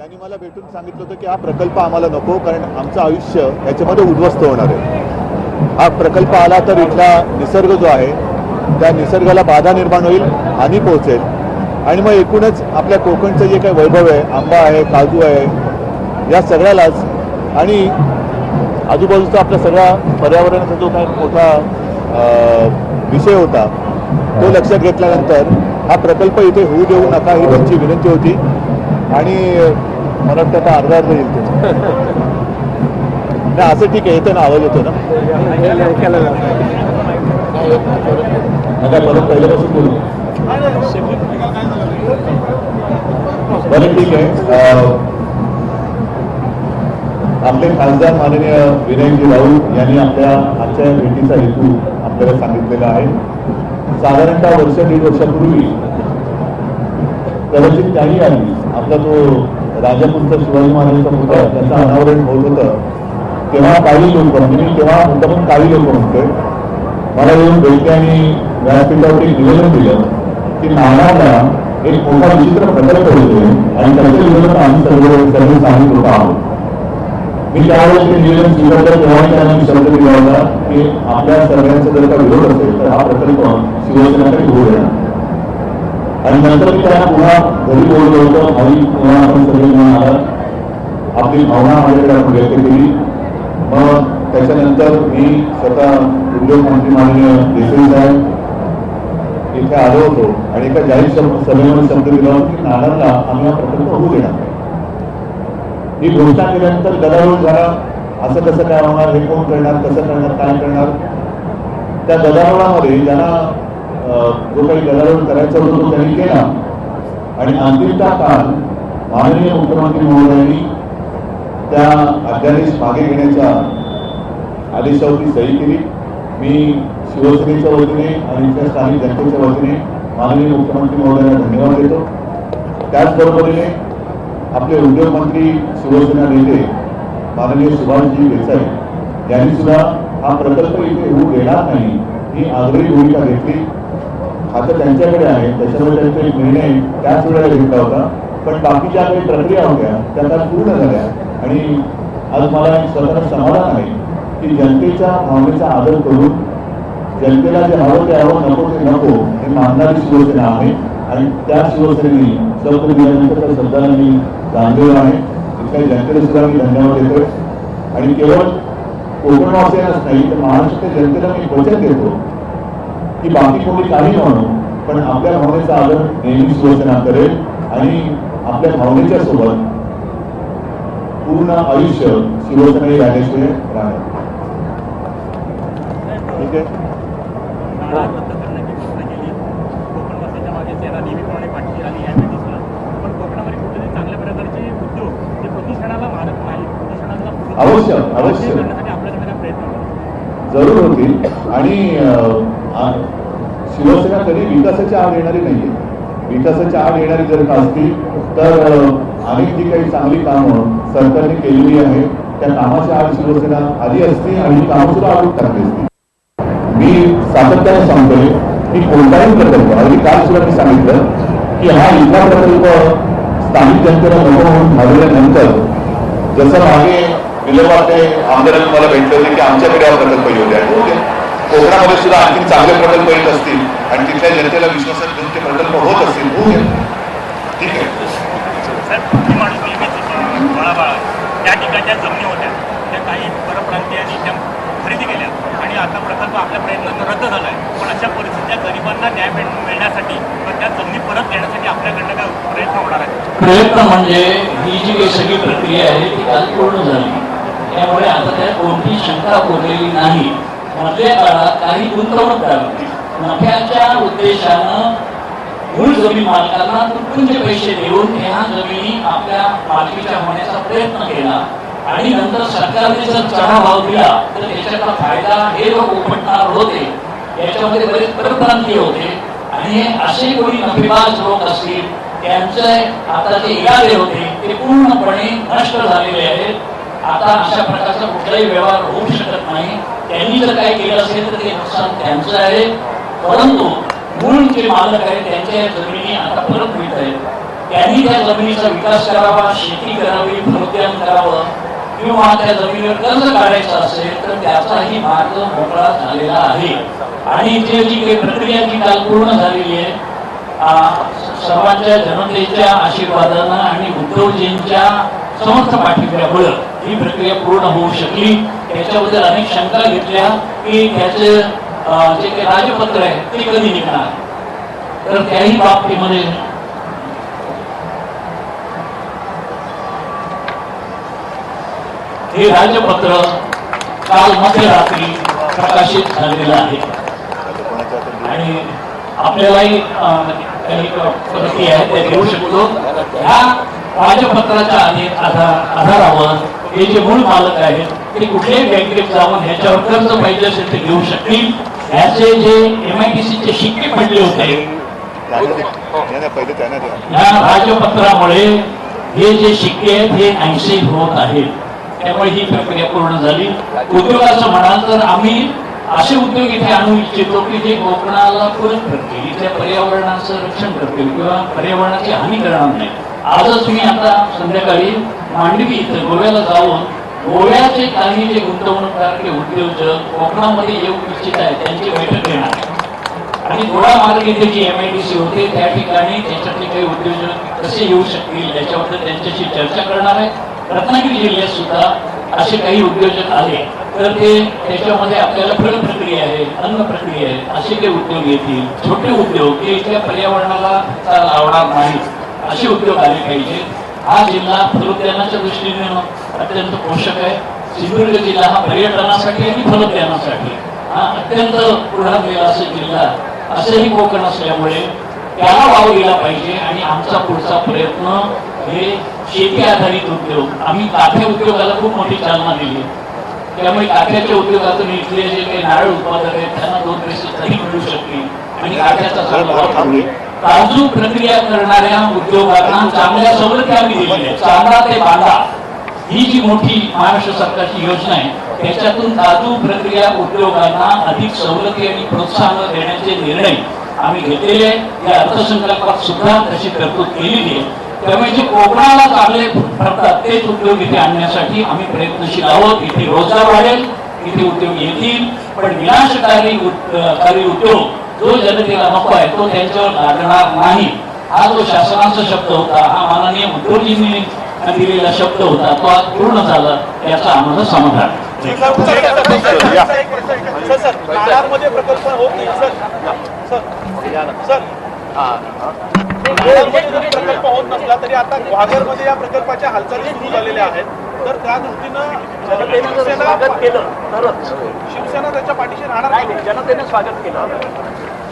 त्यांनी मला भेटून सांगितलं होतं की हा प्रकल्प आम्हाला नको कारण आमचं आयुष्य याच्यामध्ये उद्ध्वस्त होणार आहे. हा प्रकल्प आला तर इथला निसर्ग जो आहे त्या निसर्गाला बाधा निर्माण होईल हानी पोहोचेल. आणि मग एकूणच आपल्या कोकणचं जे काही वैभव आहे आंबा आहे काजू आहे या सगळ्यालाच आणि आजूबाजूचा आपला सगळा पर्यावरणाचा जो काही मोठा विषय होता तो लक्षात घेतल्यानंतर हा प्रकल्प इथे होऊ देऊ नका ही त्यांची विनंती होती. आणि मला वाटतं आता अर्धा अर्धा येईल नाही असं ठीक आहे येतो ना आवाज येतो ना. नका परत पहिल्यापासून बोलू. बरं ठीक आहे. आपले खासदार माननीय विनयजी राऊत यांनी आपल्या आजच्या भेटीचा हेतू आपल्याला सांगितलेला आहे. साधारणतः वर्ष दीड वर्षापूर्वी कदाचित काही आली आपला तो राजपुत्र शिवाजी महाराजांचा पुतळा त्याचं अनावरण होत होतं. तेव्हा काही लोक म्हणजे मी तेव्हा मुद्दामून काही लोक म्हणतोय मला येऊन भेटले आणि व्यासपीठावर एक निवेदन दिलं की नानाला एक मोठा विचित्र प्रकल्प होतोय आणि त्याचे विरोधात आम्ही सर्व सर्व स्थानिक लोक आहोत. मी त्यावेळेस ते निवेदन स्वीकारलं तेव्हा त्यांना मी शब्द दिला होता की आपल्या सगळ्यांचा जर का विरोध असेल तर हा प्रकल्प शिवसेनाकडे होऊ देणार. आणि नंतर मी त्यांना पुन्हा घरी बोललो होतो आणि पुन्हा आपण सगळे म्हणून आपली भावना माझ्याकडे आपण व्यक्त केली. मग त्याच्यानंतर मी स्वतः उद्योगमंत्री माननीय देसाई साहेब इथे आलो होतो आणि एका जाहीर सभेमध्ये शब्द दिला होता की नानांना आम्ही हा प्रकल्प होऊ देणार ही घोषणा केल्यानंतर गदारोळ झाला. असं कसं काय होणार हे कोण करणार कसं करणार काय करणार? त्या गदारोळामध्ये ज्यांना अं, जो काही गदारोळ करायचा होतो तो त्यांनी केला. आणि अंतिमता काल माननीय मुख्यमंत्री महोदयांनी त्या अध्यादेश मागे घेण्याच्या आदेशावरती सही केली. मी शिवसेनेच्या वतीने आणि इथल्या स्थानिक जनतेच्या वतीने माननीय मुख्यमंत्री महोदयांना धन्यवाद देतो. त्याचबरोबरीने आपले उद्योगमंत्री शिवसेना नेते माननीय सुभाषजी देसाई यांनी सुद्धा हा प्रकल्प इथे होऊ देणार नाही ही आग्रही भूमिका घेतली. आता त्यांच्याकडे आहे. त्याच्यामुळे त्यांचा एक निर्णय त्याच वेळेला घेतला होता. पण बाकीच्या काही प्रक्रिया होत्या त्या आता पूर्ण झाल्या. आणि आज मला एक स्वतःला समाधान आहे की जनतेच्या भावनेचा आदर करून जनतेला जे हवं ते हवं नको ते नको हे मानणारी शिवसेना आहे. आणि त्या शिवसेनेने सत्र दिल्यानंतर सध्या मी जाणलेलो आहे. काही जनतेला सुद्धा मी धन्यवाद देतोय. आणि केवळ कोकणवासियांनाच नाही तर महाराष्ट्राच्या जनतेला मी वचन देतो. की बाकी कोणी काही म्हणू पण आपल्या भावनेचा आदर नेहमी शिवसेना करेल आणि आपल्या भावनेच्या सोबत पूर्ण आयुष्य शिवसेना राहिल्याशिवाय राहणार ठीक आहे? अवश्य, अवश्य. जरूर होतील. आणि अं, शिवसेना कधी विकासाची आड येणारी नाहीये. विकासाची आड येणारी जर का असतील तर अनेक जी काही चांगली कामं सरकारने केलेली आहे त्या कामाच्या आड शिवसेना आली असती आणि काम कामं सुद्धा आडून टाकली असती. मी सातत्याने सांगतोय की कोणताही प्रकल्प अगदी काल सुद्धा मी सांगितलं की हा इथला प्रकल्प स्थानिक जनतेला नको म्हणून ठरवल्यानंतर जसं मागे विलंबाते आमदारांनी मला भेटले होते की आमच्याकडे हा प्रकल्प येऊ द्या. कोकणामध्ये सुद्धा आणखी चांगले प्रकल्प येत असतील आणि तिथल्या जनतेला विश्वासात घेऊन ते प्रकल्प होत असतील ठीक आहे. ही त्या ठिकाणच्या जमिनी होत्या. त्या काही परप्रांतीयांनी त्या खरेदी केल्या. आणि आता प्रकल्प आपल्या प्रयत्नांना रद्द झाला आहे पण अशा परिस्थितीत त्या गरिबांना न्याय मिळ- मिळण्यासाठी तर त्या जमिनी परत घेण्यासाठी आपल्याकडनं काय प्रयत्न होणार आहे प्रयत्न म्हणजे ही जी काही सगळी प्रक्रिया आहे ती काल पूर्ण झाली. त्यामुळे आता त्यात कोणती शंका उरलेली नाही. मधल्या काळात काही गुंतवणूकदार नफ्याच्या उद्देशानं मूळ जमीन मालकांना तुटपुंजे पैसे देऊन ह्या जमिनी आपल्या मालकीच्या होण्याचा प्रयत्न केला. आणि नंतर सरकारने जर चढा भाव दिला तर त्याच्यातला फायदा हे लोक उपटणार होते. याच्यामध्ये बरेच परप्रांतीय होते. आणि हे असे कोणी नफेबाज लोक असतील त्यांचे आता जे इरादे होते ते पूर्णपणे नष्ट झालेले आहेत. आता अशा प्रकारचा कुठलाही व्यवहार होऊ शकत नाही. त्यांनी जर काही केलं असेल तर ते नुकसान त्यांचं आहे. परंतु मूळ जे मालक आहे त्यांच्या या जमिनी आता परत मिळत आहेत. त्यांनी त्या जमिनीचा विकास करावा शेती करावी फलोद्यान करावं. किंवा त्या जमिनीवर कर्ज काढायचं असेल तर त्याचाही मार्ग मोकळा झालेला आहे. आणि जे जी काही प्रक्रिया जी काल पूर्ण झालेली आहे. सर्वांच्या जनतेच्या आशीर्वादानं आणि उद्धवजींच्या समर्थ पाठिंब्यामुळं ही प्रक्रिया पूर्ण होऊ शकली. याच्याबद्दल अनेक शंका घेतल्या की त्याचे जे काही राजपत्र आहे ते कधी निघणार? तर त्याही बाबतीमध्ये हे राजपत्र काल मध्यरात्री प्रकाशित झालेलं आहे. आणि आपल्यालाही काही प्रती आहे त्या घेऊ शकतो. ह्या राजपत्राच्या आधार आधारावर हे जे मूळ मालक आहेत ते कुठल्याही बँकेत जाऊन ह्याच्यावर कर्ज पाहिजे असेल ते घेऊ शकतील? ह्याचे जे एम आय सी सीचे शिक्के पडले होते. या राजपत्रामुळे हे जे शिक्के आहेत हे ऐंशी होत आहेत. त्यामुळे ही प्रक्रिया पूर्ण झाली. उद्योगाचं म्हणाल तर आम्ही असे उद्योग इथे आणू इच्छितो की जे कोकणाला पूरक करतील इथल्या पर्यावरणाचं रक्षण करतील किंवा पर्यावरणाची हानी करणार नाही आजच मी आता संध्याकाळी मांडवी इथं गोव्याला जाऊन गोव्याचे काही जे गुंतवणूकदार किंवा उद्योजक कोकणामध्ये येऊ इच्छित आहेत त्यांची बैठक घेणार आणि गोळा मार्ग इथे G M I D C होते त्या ठिकाणी त्याच्यातले काही उद्योजक कसे येऊ शकतील याच्याबद्दल त्यांच्याशी चर्चा करणार आहे रत्नागिरी जिल्ह्यात सुद्धा असे काही उद्योजक आले तर ते त्याच्यामध्ये आपल्याला फळ प्रक्रिया आहे अन्न प्रक्रिया आहे असे काही उद्योग येतील. छोटे उद्योग जे इथल्या पर्यावरणाला लावणार नाहीत. असे उद्योग आले पाहिजे. हा जिल्हा फलोद्यानाच्या दृष्टीने अत्यंत पोषक आहे. सिंधुदुर्ग जिल्हा हा पर्यटनासाठी आणि फलोद्यानासाठी हा अत्यंत पुढारलेला असा जिल्हा. असंही कोकण असल्यामुळे त्याला वाव गेला पाहिजे आणि आमचा पुढचा प्रयत्न हे शेती आधारित उद्योग. आम्ही काठे उद्योगाला खूप मोठी चालना दिली. त्यामुळे काठ्याच्या उद्योगातून इथले जे काही नारळ उत्पादक आहेत त्यांना दोन पैसे तरी मिळू शकतील. आणि काठ्याचा. काजू प्रक्रिया करणाऱ्या उद्योगांना चांगल्या सवलती आम्ही दिलेल्या आहेत. चांदा ते बांधा ही जी मोठी महाराष्ट्र सरकारची योजना आहे त्याच्यातून काजू प्रक्रिया उद्योगांना अधिक सवलती आणि प्रोत्साहन देण्याचे निर्णय आम्ही घेतलेले आहे. या अर्थसंकल्पात सुद्धा तशी तरतूद केलेली आहे. त्यामुळे जे कोकणाला चांगले ठरतात तेच उद्योग इथे आणण्यासाठी आम्ही प्रयत्नशील आहोत. इथे रोजगार वाढेल इथे उद्योग येतील. पण विनाशकारी उद्योग जो जनतेला नको आहे तो त्यांच्यावर लागणार नाही. हा जो शासनाचा शब्द होता हा माननीय उद्योगजींनी दिलेला शब्द होता तो आज पूर्ण झाला याचा आम्हाला समाधान. प्रकल्प होत नाही सर सर सर नाळामध्ये जरी प्रकल्प होत नसला तरी आता या प्रकल्पाच्या हालचाली सुरू झालेल्या आहेत तर त्या दृष्टीनं स्वागत केलं. तरच शिवसेना त्याच्या पाठीशी राहणार नाही. जनतेने स्वागत केलं.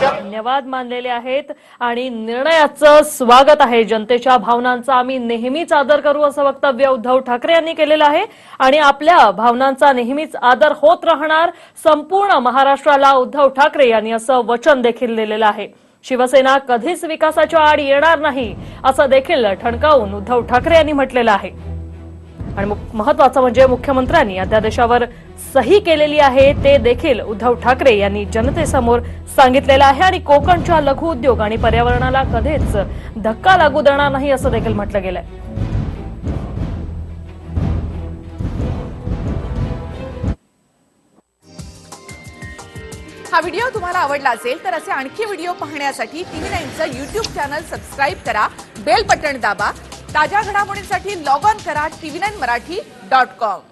धन्यवाद मानलेले आहेत आणि निर्णयाचं स्वागत आहे. जनतेच्या भावनांचा आम्ही नेहमीच आदर करू असं वक्तव्य उद्धव ठाकरे यांनी केलेलं आहे. आणि आपल्या भावनांचा नेहमीच आदर होत राहणार संपूर्ण महाराष्ट्राला उद्धव ठाकरे यांनी असं वचन देखील दिलेलं आहे. शिवसेना कधीच विकासाच्या आड येणार नाही असं देखील ठणकावून उद्धव ठाकरे यांनी म्हटलेलं आहे. आणि महत्वाचं म्हणजे मुख्यमंत्र्यांनी अध्यादेशावर सही केलेली आहे ते देखील उद्धव ठाकरे यांनी जनतेसमोर सांगितलेलं आहे आणि कोकणच्या लघु उद्योग आणि पर्यावरणाला कधीच धक्का लागू देणार नाही असं देखील म्हटलं गेलंय. हा व्हिडिओ तुम्हाला आवडला असेल तर असे आणखी व्हिडिओ पाहण्यासाठी टीव्ही नाईनचं युट्यूब चॅनल सबस्क्राईब करा बेल बटन दाबा ताज्या घडामोडींसाठी लॉग ऑन करा TV nine Marathi dot com.